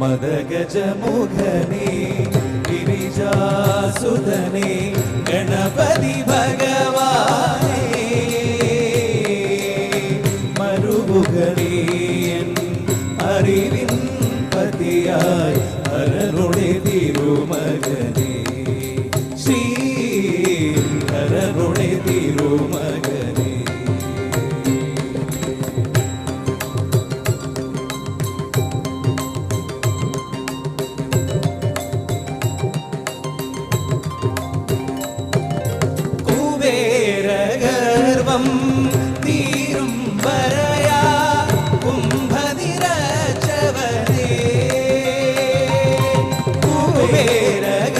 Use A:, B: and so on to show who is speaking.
A: മദഗജമുഖനേ ഗിരിജാസുതനേ ഗണപതി ഭഗവാനേ. മരുമുഖനീയൻ അറിവിൻ പതിയായി ഹരനുടെ തിരുമകനേ. ശ്രീ ദുരിതം വരയാ കുംഭനിരച്ചവനേ കുബേരക